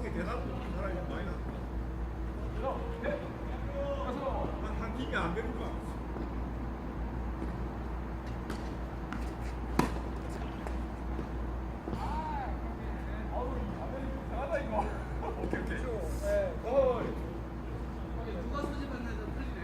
속에 대답 사람이 많이 나. 한, 한 김이 안 되는 거야. 오케이, 오케이. 어이. 누가 소집했는데 틀리네.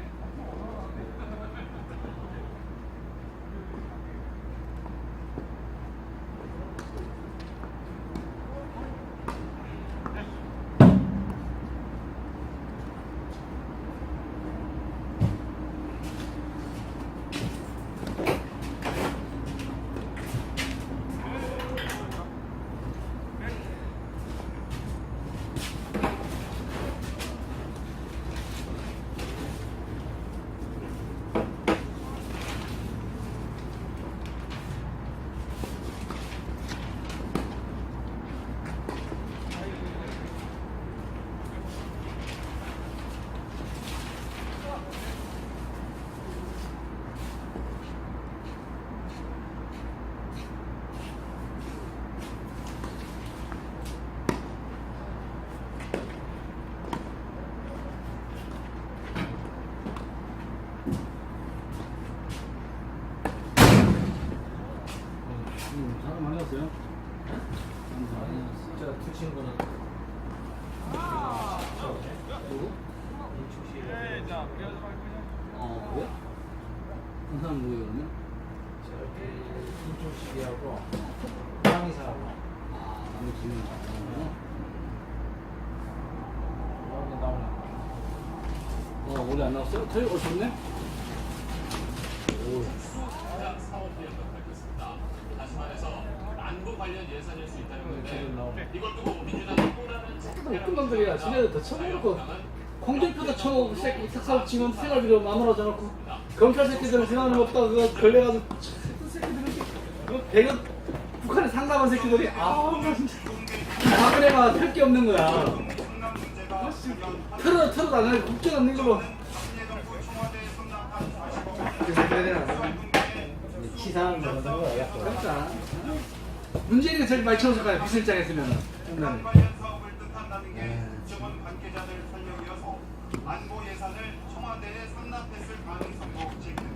사람 많이 왔어요? 진짜 두 친구는 누구? 어 그래? 한 사람 누구예요 그러면? 저기 아 남의 집에 나왔구나 나오네 나오네 어 원래 안 나왔어요? 저희 오셨네? 어떤 놈들이야 지네들 더 쳐놓고 콩들표도 쳐놓고 새끼 특사업 지금 생활비로 마무리하지 않고 검찰 새끼들은 생활은 없다 그거 걸려가지고 그 배가 북한에 상담한 새끼들이 아우 나 진짜 박근혜가 할게 없는 거야. 틀어 틀어 나가는 국정 없는 걸로. 그래야 되나 치사한 거 같은 거 약간. 그러니까 문재인이 제일 많이 쳐줬을 거야 비서실장 했으면 옛날에 안보 예산을 청와대에 상납했을 가능성도 제기됩니다.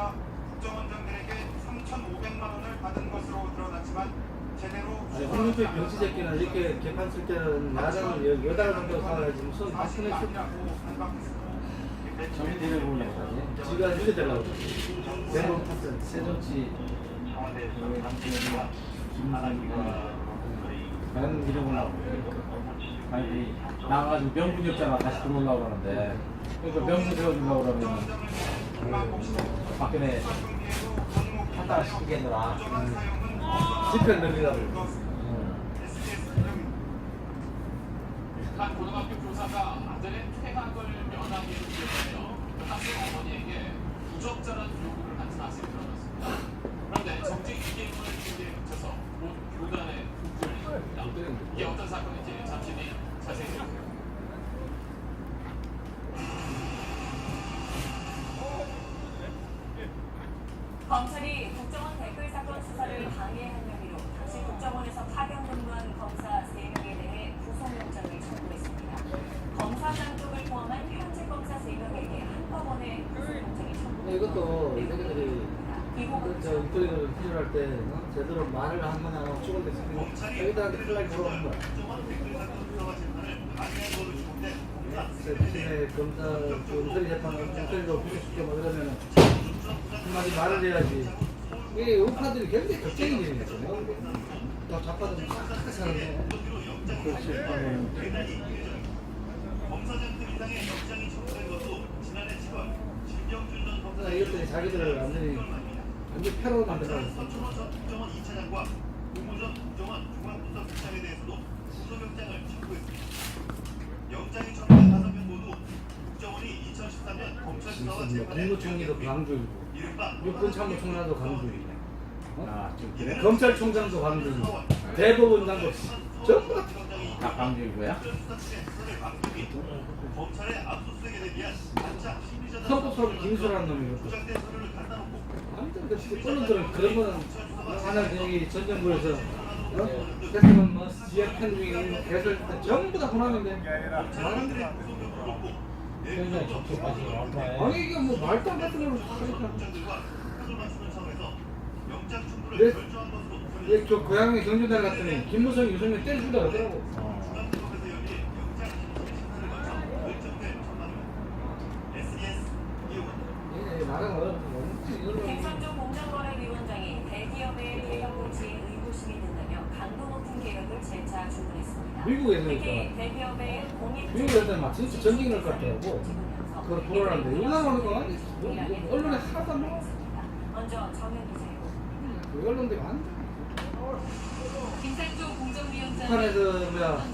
씨가 국정원장들에게 3,500만 원을 받은 것으로 드러났지만 제대로 아니 홍준표 새끼는 이렇게 개판 쓸 때는 여- 여당을 상대로 싸워야지 무슨 박근혜 새끼 정리를 보려고 하지. 지가 이렇게 되려고 대본 탔어 새정치 다른 이름을 나오고 아니 나가가지고 명분 이 없잖아 다시 들어오려고 그러는데 그러니까 명분 세워주려고 그러면 박근혜 한달 시키겠느라 집행 한 고등학교 교사가 아들의 퇴학을 면하기 위해서요 학생 어머니에게 부적절한 요구를 한 사실이 드러났습니다. 그런데 정직 2개월을 징계에 그쳐서 곧 교단에 복귀를 했습니다. 이게 어떤 사건인지 잠시 뒤 자세히 검찰이 국정원 댓글 사건 수사를 방해한 혐의로 당시 국정원에서 파견 근무한 검사 3명에 대해 구속영장을 청구했습니다. 검사장 쪽을 포함한 현직 검사 3명에게 한꺼번에 구속영장이 청구됐습니다. 얘네들이 저 인터넷을 필요할 때 어? 제대로 말을 한 거나 죽을 때 여기다 클락이 들어오는 거야 대신에 검사 그 인터넷 재판을 인터넷으로 부수시켜 뭐 이러면은 한마디 말을 해야지. 이게 우파들이 굉장히 일인 거죠 또 자빠지면 싹 사는 거 그렇지 하면 검사장들 이상의 영장이 청구된 것도 지난해 7월 진경준 전 그러니까 이것들이 자기들을 완전히 완전 패로 만들어놨어 뭐 국무총리도 강조이고. 이른바 육군 참모 총장도 강조이고 아, 좀 그래? 검찰총장도 강조이고. 대법원장도 전부 다 다 강조이고야? 검찰의 압수수색에 대한 반짝 심리전단 헌법소를 김수라는 놈이 그 아무튼 그 언론들은 그런 거는 하나 여기 전정부에서 어? 대통령 뭐 지역 편중이 개설 때 전부 다 호남인데. 사람 적극하지 얼마에 아니 이게 뭐 말도 안 되는 걸 하니까 국장들과 표를 맞추는 차원에서 영장 충돌을 네. 결정한 것으로 얘저 고향에 경주달 갔더니 김무성 유승민 때려준다 그러더라고 중앙지법에서 열린 영장 심리 심사를 거쳐 결정된 천만 원. SBS 이용원 얘 나랑 어렵지 이걸로 김선조 공정거래위원장이 대기업의 개혁 고지에 의구심이 든다며 강도 높은 개혁을 재차 주문했습니다. 미국에서 특히 있잖아. 대기업의 공익 미국에서 막 진짜 전쟁이 날것 같더라고 그걸 보라는데 우리나라는 아니 뭐, 뭐, 언론에 하나도 안 나와. 먼저 기자입니다. 그 언론들이 안 돼. 김상조 공정위원장 북한에서 뭐야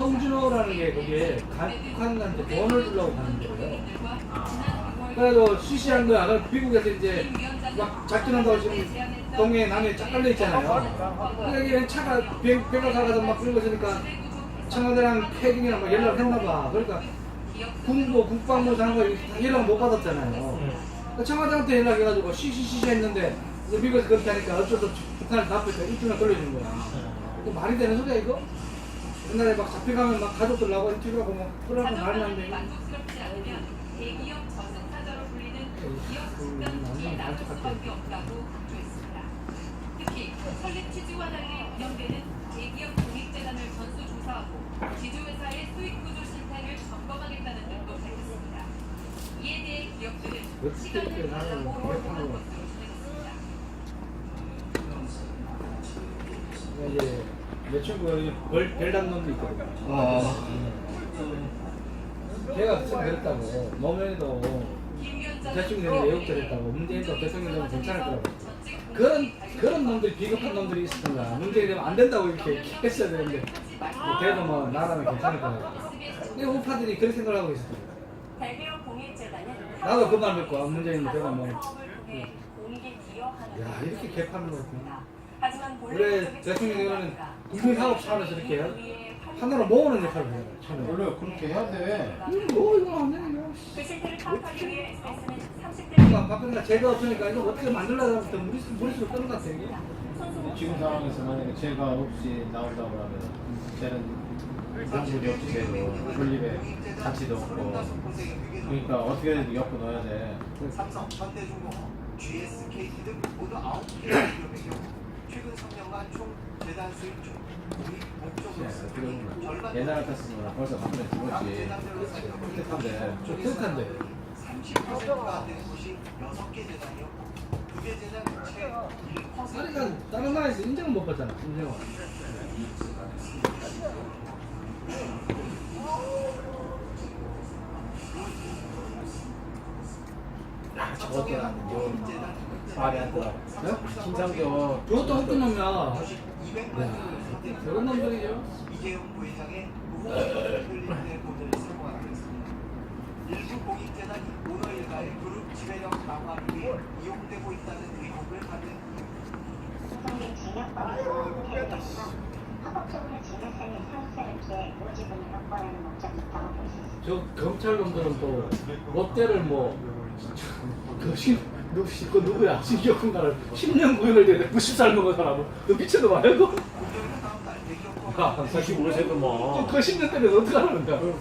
홍준호라는 게 거기에 가- 북한한테 돈을 주려고 가는 거예요. 그래가지고 시시한 거야. 그래서 미국에서 이제 막 작전한다고 지금 동해 남해 쫙 깔려 있잖아요. 그러니까 이게 차가 배, 배가 가가지고 막 그러고 있으니까 청와대랑 캐딩이랑 막 연락을 했나 봐 그러니까 국무 국방부 장관이 다 연락 못 받았잖아요 그러니까 청와대한테 연락해가지고 시시시시 했는데 이제 미국에서 그렇게 하니까 어쩔 수 없이 북한을 나쁘니까 일주일 걸려준 거야 이거 말이 되는 소리야 이거? 옛날에 막 잡혀가면 막 가족들 나고 일주일하고 막 그러고 말이 안 돼. 만족스럽지 않으면 대기업 저승사자로 불리는 기업 그, 완전히 투기에 나설 만족할 수밖에 없다고 강조했습니다. 특히 설립 취지와 달리 운영되는 대기업 조사하고 지주회사의 수익 구조 실태를 점검하겠다는 등도 밝혔습니다. 이에 대해 기업들은 시간을 개판으로- 보고한 것으로 전해졌습니다. 그러니까 이제 내 친구가 벌 별난 놈도 있거든. 걔가 그참 그랬다고. 노무현이도 김 위원장은 대통령이 외국절 했다고. 문재인도 대통령 되면 괜찮을 거라고. 그런 그런 놈들이 비겁한 놈들이 있었던 거야. 문재인 되면 안 된다고 이렇게 했어야 되는데 뭐 걔도 뭐 나라면 괜찮을 거야. 근데 우파들이 그렇게 생각을 하고 있었던 거야. 나도 그 말 믿고 아, 문재인 되면 뭐. 야 이렇게 개판을 하지만 원래 대통령은 국민 사업 차원에서 이렇게. 하나로 모으는 역할을 해요. 원래 그렇게 해야 돼. 이거 뭐 이거 안 되는. 그 실태를 파악하기 위해 SBS는 30대 그러니까 박근혜가 제가 없으니까 이거 어떻게 만들려고 하면 무리수 무리수로 끄는 것 같아 이게. 지금 상황에서 만약에 제가 없이 나온다고 하면 쟤는 명분이 없지 쟤도 존립에 가치도 없고 그러니까 어떻게든 엮고 넣어야 돼. 삼성, 현대중공업, GSKT 등 모두 9개 기업의 경우 최근 3년간 총 재단 수입 중 옛날 같았으면 벌써 박근혜 죽었지. 그때인데 좀 뜻한데. 30%가 안 되는 곳이 6개 재단이었고 2개 재단 채1% 아니가 다른 나라에서 인정을 못 받잖아. 인정을. 저것도 좀 말이 안 들어. 김상조 저것도 웃긴 놈이야. 200만 야, 저런 놈들이죠. 이재용 부회장의 모델을 성공하기로 했습니다. 일부 공익재단이 오너 일가의 그룹 지배력 강화를 위해 이용되고 있다는 의혹을 받는 소송의 징역법으로 해결했고 합법적으로 징역세를 사업자를 피해 무지분을 확보하는 목적이 있다고 볼 수 있습니다. 저 검찰 놈들은 또 롯데를 뭐. 그 신, 누, 그 누구야? 신기억군가를 10년 구형을 되는데 90살 먹은 사람은 너 미쳐도 말고. 공정위 다음 달 대기업과 45세도 뭐. 그 10년 때문에 어떻게 하는 거야? 대전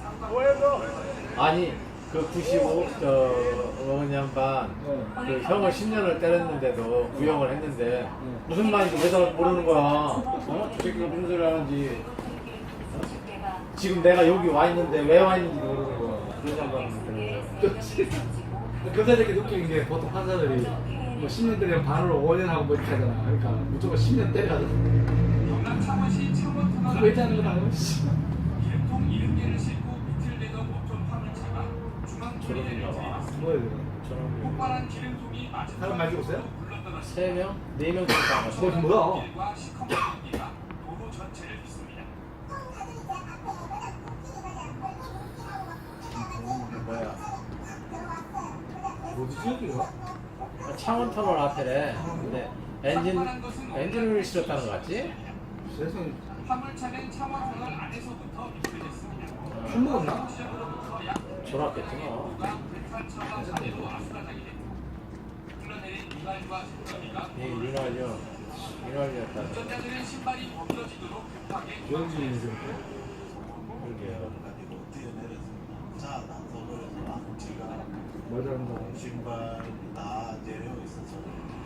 상관 아니 그 95 저 어년반 그 형을 10년을 때렸는데도 구형을 했는데 무슨 말인지 왜다 모르는 거야? 어? 저 새끼가 무슨 소리 하는지 지금 내가 여기 와 있는데 왜 와 있는지 모르는 거야. 그런 생각하면 되는 검사들이 느끼는 게 보통 판사들이 뭐 10년 때리면 반으로 5년 하고 뭐 이렇게 하잖아. 그러니까 무조건 10년 때려가지고. 경남 창원시 그거 있다는 건 아니고. 씨. 기름통 70개를 싣고 이틀 내던 화물 차가 중앙거리를 저런가 봐. 뭐야 이거. 폭발한 기름통이 사람 많이 죽었어요? 물러떠났습니다. 세 명? 네명 정도 거지. 뭐야? 시커먼기가 도로 전체를 휩습니다. 뭐야? 어디지 여기가? 창원 터널 앞에래. 근데 엔진 엔진을 실었다는 거 같지? 세상에 화물차는 차원터널 안에서부터 미끄러졌습니다. 술 먹었나? 지점으로부터 약 졸았겠지 뭐. 도가 불판차와 차례로 아수라장이 됐고 흘러내린 이발과 새더미가 이 윤활유 윤활유였다. 운전자들은 신발이 벗겨지도록 급하게 여기 있는 그러게요. 자, 남서부에서 제가 뭐라는가? 신발 다 내려 있어서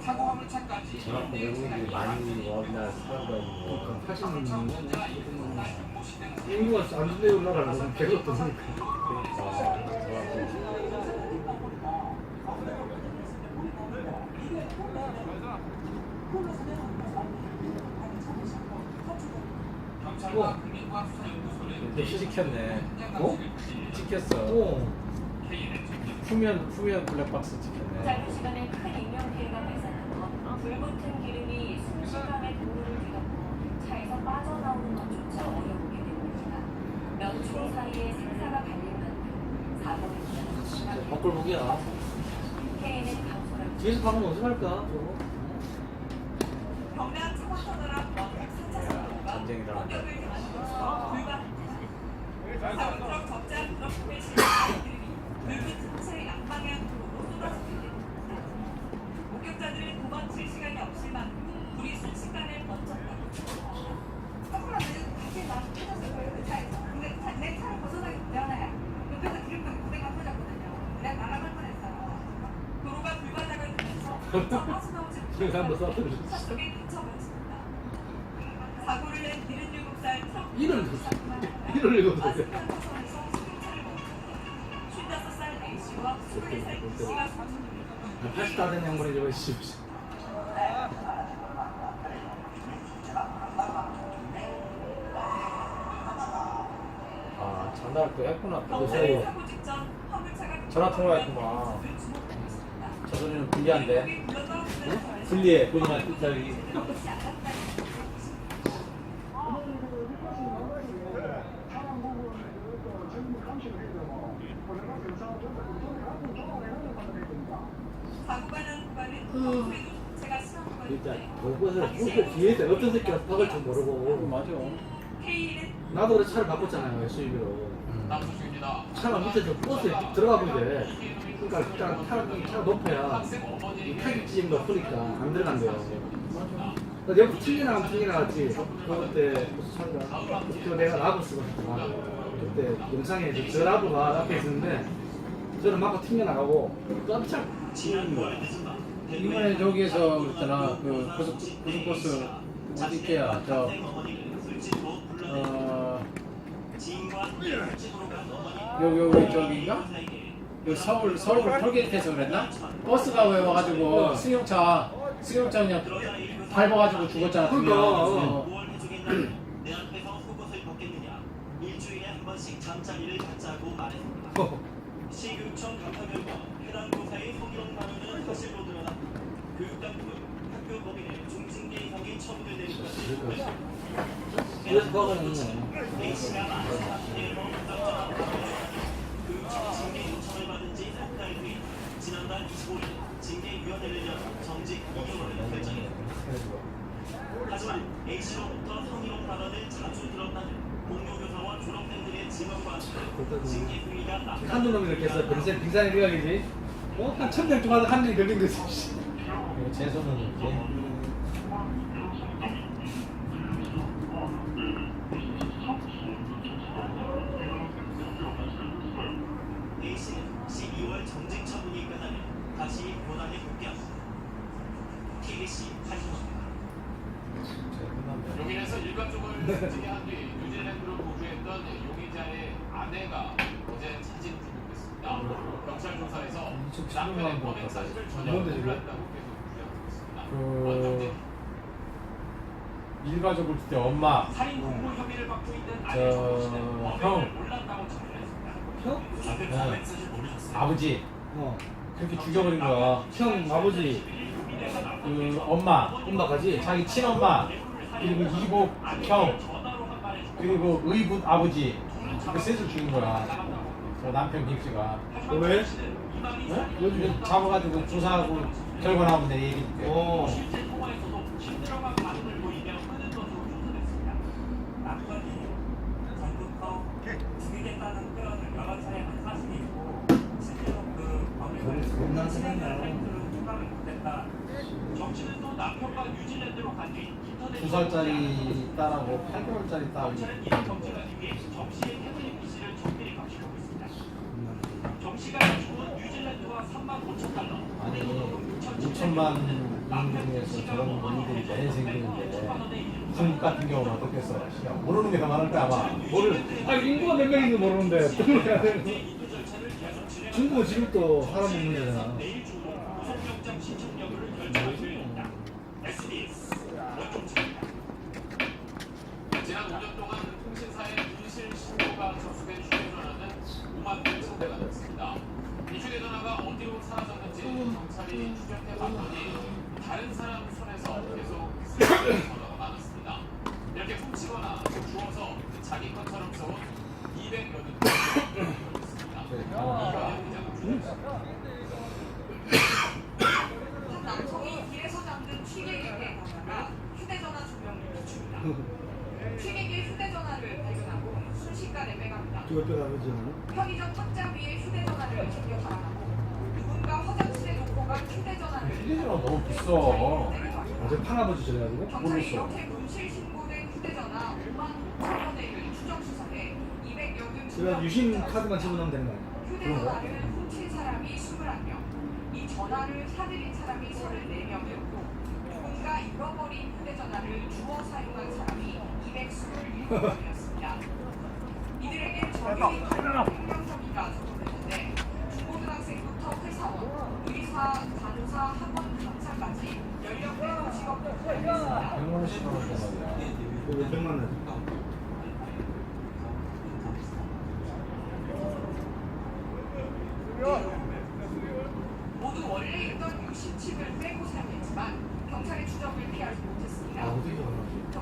사고 화물차까지 저렇게 외국인들이 많이 수감가 있는 거. 80년 인구가 안 준대요 우리나라는 계속 떠니까 그러니까 저렇게 경찰과 국민과수사연구소는 근데 시켰네. 어? 찍혔어. 어 후면 후면 블랙박스 찍혔네. 짧은 시간에 큰 인명 피해가 발생한 건 불붙은 기름이 순식간에 도로를 뒤덮고 차에서 빠져나오는 것조차 어려우게 됩니다. 몇초 사이에 생사가 갈릴 만큼 사고는 진짜 심하게 먹골목이야 KNN 강소를 뒤에서 방금 어디 갈까 저거? 경량 차원터널 앞 원택 4차선도로가 전쟁이 일어났다. 공격을 당하면서 불가능합니다. 사고트럭 적자 트럭에 실린 아이들이 불붙은 채 양방향으로 쏟아지게 됩니다. 목격자들은 도망칠 시간이 없을 만큼 불이 순식간에 번졌다. 조금만 다시 나 터졌을 거예요 그 차에서 근데 차, 내 차를 벗어나잖아요 옆에서 기름병이 고대가 터졌거든요 내가 날아갈 뻔했어요 도로가 불바닥을 그래서 한번 못하고 쏴버렸어. 차 속에 갇혀버렸습니다. 사고를 낸 77살 트럭 이를 운전사뿐만 이를 읽어도 돼. 아스팔트 차선에서 승차를 멈췄다. 55살 A씨와 24살 B씨가 사망합니다. 80다 된 양반이 저거 씨 아 전화를 또 했구나. 직전 화물차가 전화 통화했구만. 거에서 불리해 본인한테 저기 진짜 그것을 그 뒤에서 어떤 새끼가 박을 줄 모르고. 맞아. 나도 그래 차를 바꿨잖아요 SUV로. 남수중입니다. 차가 밑에 저 버스에 쭉 들어가 보게 그러니까 차, 차, 차가 높아야 이 타격지점이 높으니까 안 들어간대요 나 옆에 튕기나 했지 그때 그때 내가 라브 쓰고 있었구나 그때 영상에 저 라브가 앞에 있었는데 저는 막고 튕겨나가고 깜짝 놀란 거야 이번에 저기에서 그랬잖아. 그 고속 고속버스 어디 게야 저 어. 여기 여기 저기인가? 여기 서울 서울 톨게이트에서 그랬나? 버스가 왜 와가지고 승용차 승용차 그냥 밟아가지고 죽었잖아. 두 명. 그러니까. 어. 내 앞에서 속옷을 벗겠느냐 일주일에 한 번씩 잠자리를 갖자고 말했습니다. 시교육청 감사 결과 해당 교사의 성희롱 발언은 사실로 드러났고 교육당국은 학교 법인의 중징계 이상이 처분될 때까지 그래서 그거는 기회로 부 지난달 25일 징계위원회를 열어 정직 2개월을 결정했습니다. 하지만 A씨로부터 성희롱 발언을 자주 들었다는 공교교사와 졸업생들의 증언과 함께 징계 후위가 남 한두 놈이 이렇게 해서 빙산, 빙산의 리얼이지 어? 한 천명 동안 한 일이 걸린 거지 씨. 이거 제 손은 이제 A씨는 12월 정직 처분이 끝나면 다시 고단에 복귀합니다. KBC 한신호입니다. 용인에서 일가족을 숨 한뒤 뉴질랜드로 도주했던 용의자의 아내가 어제 사진 귀국했습니다. 경찰 조사에서 이쪽 남편의 촬영한 것 범행 같아요. 사실을 전혀 뭔데, 지금? 몰랐다고 계속 있습니다. 그- 원정대 일가족을 그때 엄마 살인 공모 혐의를 받고 있는 저, 아내 정모 씨는 범행을 형. 몰랐다고 전했습니다. 형? 네. 아버지 어. 그렇게 죽여버린 거야. 형 아버지 그 엄마, 엄마까지. 자기 친엄마, 그리고 이복 형, 그리고 의붓 아버지 그 셋을 죽인 거야. 저 남편 김씨가. 왜? 어? 요즘 잡아가지고 조사하고 결과 나오면 내 얘기인데. 어. 9살짜리 딸하고 8개월짜리 딸 아니 5천만 인구에서 저런 원인들이 매일 생기는데 중국 같은 경우는 어떻겠어? 야, 모르는 게 더 많을 때 아마 모를 아 인구가 몇 명인지 모르는데 중국은 지금 또 사람 없는 문제잖아. 음. 음. 지난 5년 동안 통신사의 분실 신고가 접수된 휴대전화는 5만 개 정도가 넘습니다. 이 휴대전화가 어디로 사라졌는지 경찰이 추적해 봤더니 다른 사람 손에서 계속 수집된 전화가 많았습니다. 이렇게 훔치거나 주워서 자기 것처럼 써온 200여 등 있습니다. 이거는 남성이 취객에게 다가가 휴대전화 조명을 비춥니다. 취객의 휴대전화를 발견하고 순식간에 빼갑니다. 이거. 편의점 탁자 위에 휴대전화를 챙겨 달아나고 누군가 화장실에 놓고 간 휴대전화를 휴대전화 너무 비싸. 어제 파나버지 저래가지고. 경찰이 이렇게 분실 신고된 휴대전화 5만 5천 원을 추적 수사해 200여 등 그래서 유심 카드만 집어넣으면 되는 거야. 휴대전화를 훔친 사람이 21명, 이 전화를 사들인 사람이 34명이었고 누군가 잃어버린 휴대전화를 주워 사용한 사람이 227명이었습니다. 이들에게 정의의 행정서기가 적용됐는데 중고등학생부터 회사원, 의사, 간호사, 학원 강사까지 연령대도 직업도 포함했습니다. 100만 원씩 하는 말이야. 그거 100만 원. 모두 원래 있던 60칩을 빼고 사용했지만 경찰의 추적을 피하지 못했습니다. 아 어떻게 알아지?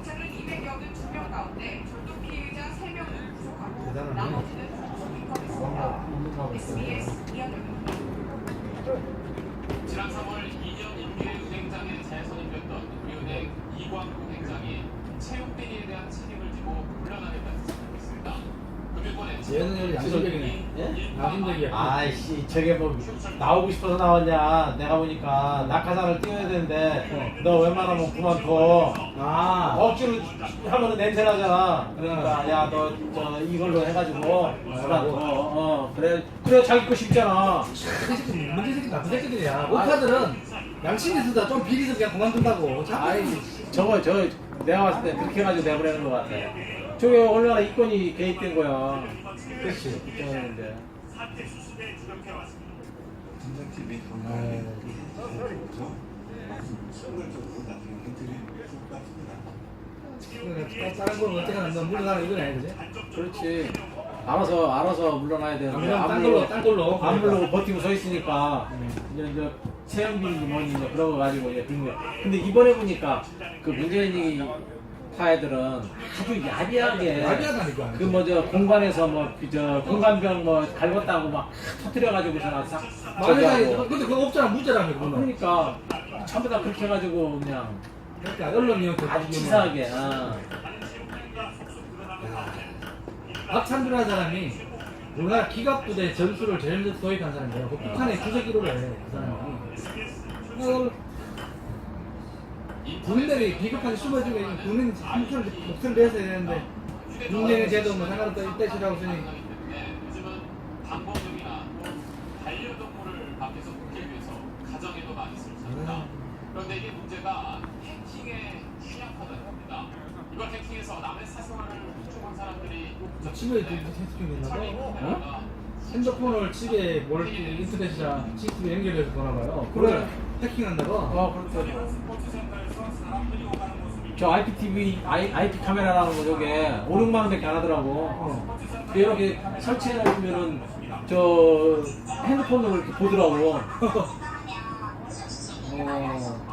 경찰은 200여 등 2명 가운데 절도 피해자 3명을 구속하고 대단하네. 나머지는 구속 입건했습니다. SBS 이현영입니다. 지난 3월 2년 임기의 은행장에 재선임됐던 우리은행 이광구 행장이 채용 비리에 대한 책임을 지고 물러나겠다는 선언을 했습니다. 금융권의 얘는 양심적이네. 예? 아이씨 저게 뭐 나오고 싶어서 나왔냐. 내가 보니까 낙하산을 띄워야 되는데 너 웬만하면 그만둬. 아. 억지로 하면은 냄새 나잖아. 그러니까 야너 저 이걸로 해가지고 그만둬. 어 그래. 그래 자기 거 쉽잖아. 이 새끼 문제 새끼 나쁜 새끼들이야. 오카들은 양심이 있어도 좀 비리서 그냥 그만둔다고. 아이 저거 저 내가 봤을 때 그렇게 해가지고 내보내는 것 같아 저게 얼마나 이권이 개입된 거야 그렇지 입장했는데 주력해 왔습니다. 다른 건 어떻게 하나 물러나는 이거네, 그지? 그렇지. 알아서 알아서 물러나야 되는데 그냥 안딴 물러 걸로, 딴 걸로. 안 물러고 버티고 서 있으니까 이제 이제 체형비인지 뭐니 이제 거 가지고 이제 그런 거. 근데 이번에 보니까 그 문재인이 파애들은 아주 야비하게 야비하다니까. 그 뭐 저 공간에서 뭐저 공간병 뭐 갈궜다고 막 터뜨려 가지고서 막 싹. 저기 말이 하고. 근데 그거 없잖아, 무죄라며, 그거는. 그러니까 전부 다 그렇게 해가지고 그냥 그러니까 언론이 그 아주 치사하게. 아. 박찬준이라는 사람이 우리나라 기갑부대 전술을 제일 먼저 도입한 사람이에요. 그 북한의 주석기로 해, 그 사람이. 그걸 군인들이 비겁하게 숨어주고 있는 군인 한풀 목소리 내서 되는데 문재인 제도 뭐 상관없다 이때시라고 쓰니 요즘은 방법용이나 또 반려동물을 밖에서 보기 위해서 가정에도 많이 쓰입니다. 그런데 이게 문제가 해킹에 취약하다는 겁니다. 이걸 해킹해서 남의 사생활을 훔쳐본 사람들이 집에 테스팅 있나 봐. 어? 핸드폰을 집에 뭘 인터넷이나 CCTV 연결해서 보나 봐요. 그걸 해킹한다고? 어, 그렇죠. 저 IPTV, I, IP 카메라라는 거 요게 5, 6만 원밖에 안 하더라고. 어. 이렇게 설치해 놓으면은 저 핸드폰으로 이렇게 보더라고. 어.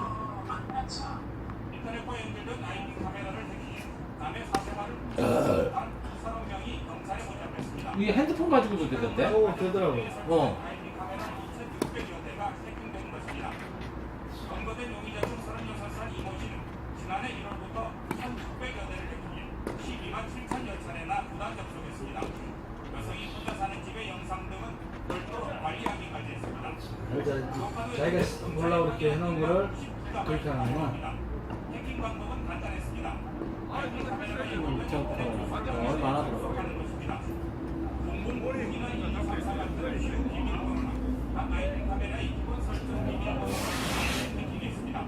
붙잡혔습니다. 이게 핸드폰 가지고도 되던데? 어 되더라고. 어. IP 카메라 2,600여 대가 해킹된 것입니다. 검거된 용의자 중 36살 이모씨는 지난해 1월부터 1,600여 대를 해킹해 12만 7천여 차례나 무단 접속했습니다. 여성이 혼자 사는 집의 영상 등은 별도로 관리하기까지 했습니다. 자기가 몰라 그렇게 해놓은 거를 그렇게 하는구나. 해킹 방법은 간단했습니다. 카메라가 저, 어, 얼마나 들어? 하는 것입니다. 1, 2, 3, 4 같은 쉬운 비밀번호나 각 IP 카메라의 기본 설정 비밀번호를 해킹했습니다.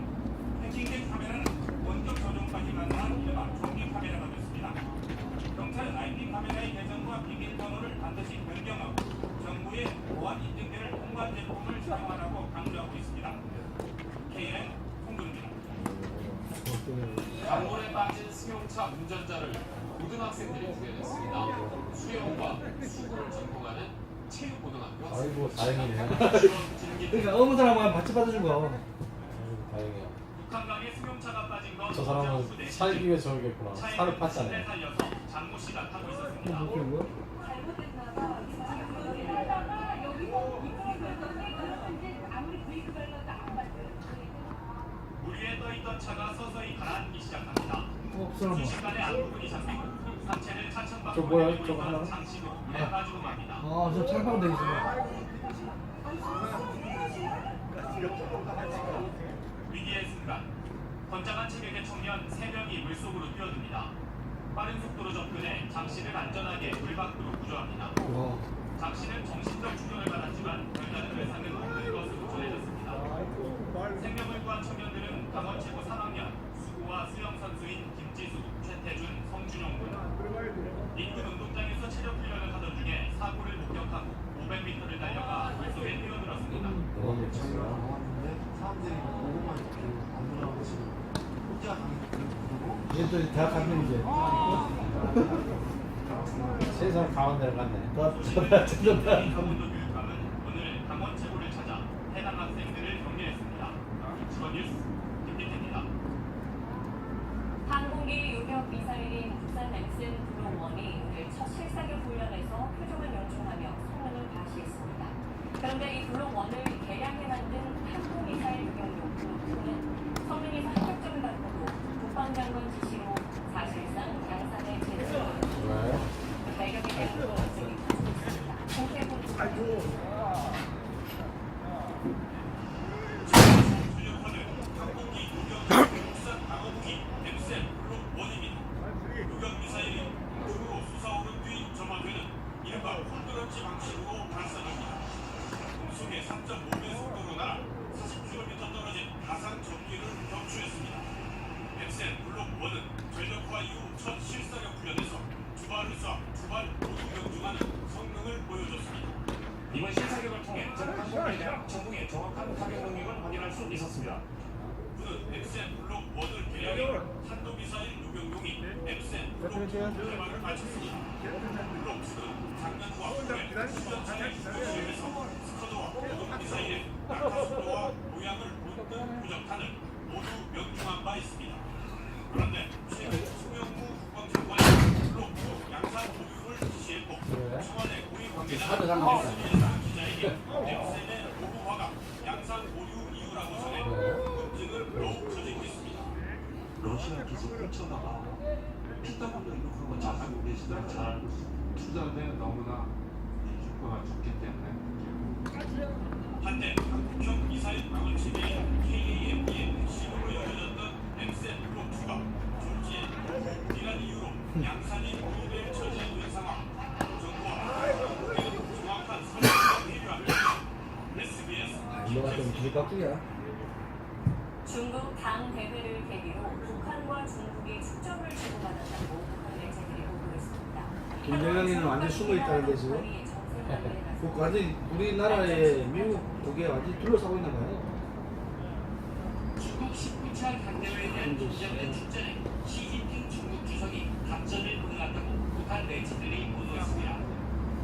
해킹된 카메라는 원격 조정까지 가능한 일반 정기 카메라가 됐습니다. 경찰은 IP 카메라의 계정과 비밀번호를 반드시 변경하고 보안 인증되는 통관 제품을 사용하라고 강조하고 있습니다. KN 홍근입니다. 강물에 빠진 승용차 운전자를 고등학생들이 구해냈습니다. 수영과 수구를 전공하는 체육고등학교. 아이고 다행이네. 그러니까 어느 사람만 같이 받아준. 아이고 다행이야. 북한강에 승용차가 빠진 건저 사람은 살기 위해서 저기겠구나. 살을 팠잖아요. 살려서 장모 씨가 타고 있었습니다. 잘못됐나 봐. 이렇게 하다가 여기서 이쪽에 걸렸더니 그러면 이제 아무리 브레이크 밟아도 안 맞아요. 물 차가 서서히 가라앉기 시작합니다. 어 그럼 뭐. 순식간에 앞부분이 잡히고 상체를 차천 저 뭐야? 저거 물에 빠지고 맙니다. 아저 찰방돼 있어. 위기의 순간 건장한 체격의 청년 3명이 물속으로 뛰어듭니다. 빠른 속도로 접근해 장 씨를 안전하게 물 밖으로 구조합니다. 와. 장 씨는 정신적 충격을 받았지만 별다른 외상은 없는 것으로 전해졌습니다. 생명을 구한 청년들은 강원 최고 3학년 수구와 수영 선수인 김지수, 최태준, 성준용 군 인근 운동장에서 체력 훈련을 하던 중에 사고를 목격하고 500m를 달려가 물속에 뛰어들었습니다. 너무 참. 이제 또 대학 가면 이제 세상 가운데를 갔네. 강원도 교육감은 오늘 강원 최고를 찾아 해당 학생들을 격려했습니다. 이치원 뉴스 김기태입니다. 항공기 유격 미 국산 램슨 블록1이 오늘 첫 실사격 훈련에서 표정을 연출하며 성능을 과시했습니다. 그런데 이 블록1을 개량해 만든 항공미사일 유격용 블록2는 성능에서 합격점을 받고도 국방장관 지시로 정확한 타격 능력을 확인할 수 있었습니다. 그는 엠센 블록 1을 개량해 한도 미사일 유병용이 엠센 블록 2 개발을 마쳤습니다. 블록 2는 작년과 올해 수전차의 시험에서 스커드와 고동 미사일의 낙하 속도와 모양을 본뜬 부적탄을 모두 명중한 바 있습니다. 그런데 최근 수명무 국방장관이 블록 2 양산 보유를 지시했고 청와대 고위 관계자는 기자에게 엠센의 보호화가 양산 보유 이유라고 전해 궁금증을 더욱 저지했습니다. 러시아 기술 훔쳐다가 PW로 그런 거잘 알고 계시다고 잘 알고. 투자는 너무나 주가가 좋기 때문에 한때 한국형 미사일 방어 체계인 KAM의 핵심으로 여겨졌던 엠센 블록 2가 졸지에 이란 이유로 양산이 처지에 놓인 상황 정부와 정확한 필요합니다. SBS 기각이야. 중국 당 대회를 중국이 축전을 주고받았다고 북한 매체들이 보도했습니다. 김정은이는 완전 숨어 있다는데 지금. 그 완전 우리나라에 미국 그게 완전 둘러싸고 있나 봐요. 중국 19차 당대회에 대한 긴장된 축전에 시진핑 중국 주석이 감전을 보내놨다고 북한 매체들이 보도했습니다.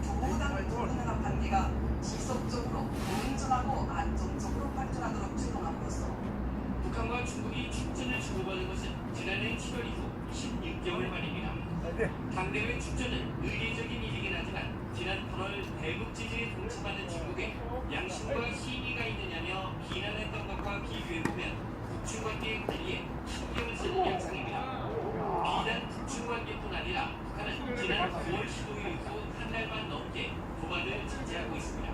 부부간 동문회가 관계가 지속적으로 공정하고 안정적으로 발전하도록 주동함으로써 북한과 중국이 축전을 주고받은 것은 지난해 7월 이후 16개월 만입니다. 당대회 축전은 의례적인 일이긴 하지만 지난 8월 대북 지지에 동참하는 중국에 양심과 시기가 있느냐며 비난했던 것과 비교해보면 북중 관계에 관리에 신경을 쓰는 양상입니다. 비단 북중 관계뿐 아니라 북한은 지난 9월 15일 이후 한 달만 넘게 도발을 자제하고 있습니다.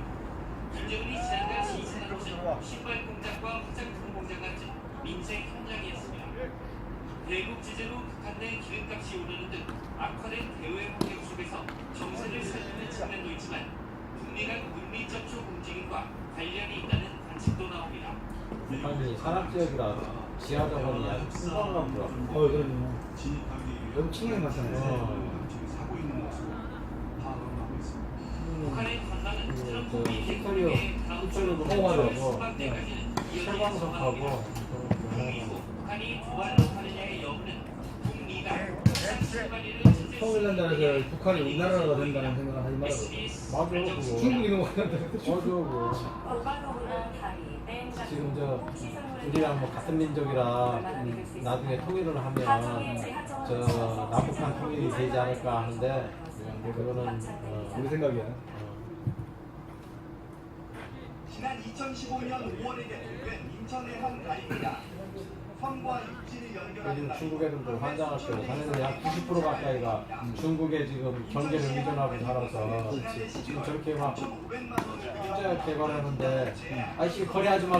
김정은이 지난달 시선한 곳은 신발 공장과 화장품 공장 같은 민생 현장이었습니다. 대북 제재로 북한 내 기름값이 오르는 등 악화된 대외 환경 속에서 정세를 살리는 측면도 있지만 북미 간 물밑 접촉 움직임과 관련이 있다는 관측도 나옵니다. 북한이 산악지역이라 지하 자원이 아주 풍부한가 보더라고. 어, 그럼요. 많잖아요. 어. 지금 사고 있는 모습을 파악을 하고 있습니다. 북한의 관망은 그, 트럼프 저, 미 히스토리오, 대통령의 다음 주 히스토리오도 3월 홍보하려고 수반대까지는 이어질 철광석하고 그 이후 북한이 우리나라가 된다는 생각을 하지 말아요. 맞아, 그거. 중국이 넘어간다. 맞아, 그거. 지금 저 우리랑 뭐 같은 민족이라 얼마나 믿을 수 나중에? 통일을 하면 저 남북한 통일이 되지 않을까 하는데 그거는 어, 우리 생각이야. 지난 2015년 5월에 개통된 인천의 한 다리입니다. 요즘 다리. 중국 애들도 환장할 거예요. 자네들이 한90% 가까이가 중국에 지금 경제를 의존하고 살아서 지금 저렇게 막 500만 원을 투자 개발하는데 아이씨 거래하지 마.